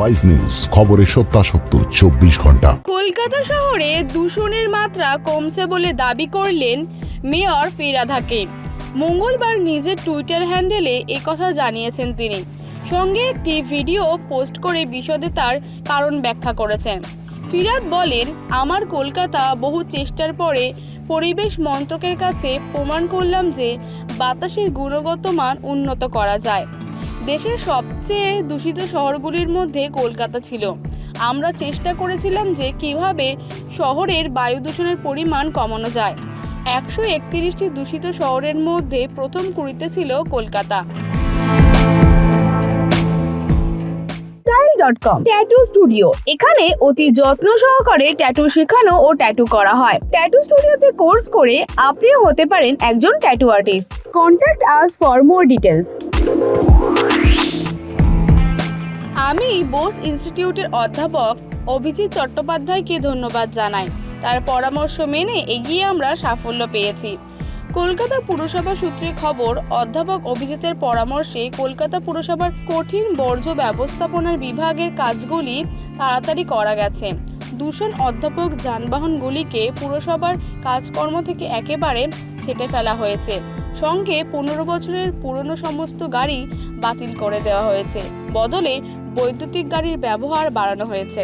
Wise news খবরের সত্যাসত্য, চব্বিশ ঘণ্টা। কলকাতা শহরে দূষণের মাত্রা কমছে বলে দাবি করলেন মেয়র ফিরাদ হাকিম। মঙ্গলবার নিজের টুইটার হ্যান্ডেলে একথা জানিয়েছেন তিনি। সঙ্গে একটি ভিডিও পোস্ট করে বিশদে তার কারণ ব্যাখ্যা করেছেন। ফিরাদ বলেন, আমার কলকাতা বহু চেষ্টার পরে পরিবেশ মন্ত্রকের কাছে প্রমাণ করলাম যে বাতাসের গুণগত মান উন্নত করা যায়। দেশের সবচেয়ে দূষিত শহরগুলির মধ্যে কলকাতা ছিল। আমরা চেষ্টা করেছিলাম যে কীভাবে শহরের বায়ু দূষণের পরিমাণ কমানো যায়। একশো একত্রিশটি দূষিত শহরের মধ্যে প্রথম কুড়িতে ছিল কলকাতা। স্টাইল.কম ট্যাটু স্টুডিও এখানে অতি যত্ন সহকারে ট্যাটু শেখানো ও ট্যাটু করা হয়। ট্যাটু স্টুডিওতে কোর্স করে আপনিও হতে পারেন একজন tattoo artist contact us for more details আমি বোস ইনস্টিটিউটের অধ্যাপক অভিজিৎ চট্টোপাধ্যায়কে ধন্যবাদ জানাই। তার পরামর্শ মেনে এগিয়ে আমরা সাফল্য পেয়েছি। কলকাতা পুরসভা সূত্রে খবর, অধ্যাপক অভিজিতের পরামর্শে কলকাতা পুরসভার কঠিন বর্জ্য ব্যবস্থাপনার বিভাগের কাজগুলি তাড়াতাড়ি করা গেছে। দূষণ অধ্যাপক যানবাহনগুলিকে পুরসভার কাজকর্ম থেকে একেবারে ছেটে ফেলা হয়েছে। সঙ্গে পনেরো বছরের পুরনো সমস্ত গাড়ি বাতিল করে দেওয়া হয়েছে। বদলে বৈদ্যুতিক গাড়ির ব্যবহার বাড়ানো হয়েছে।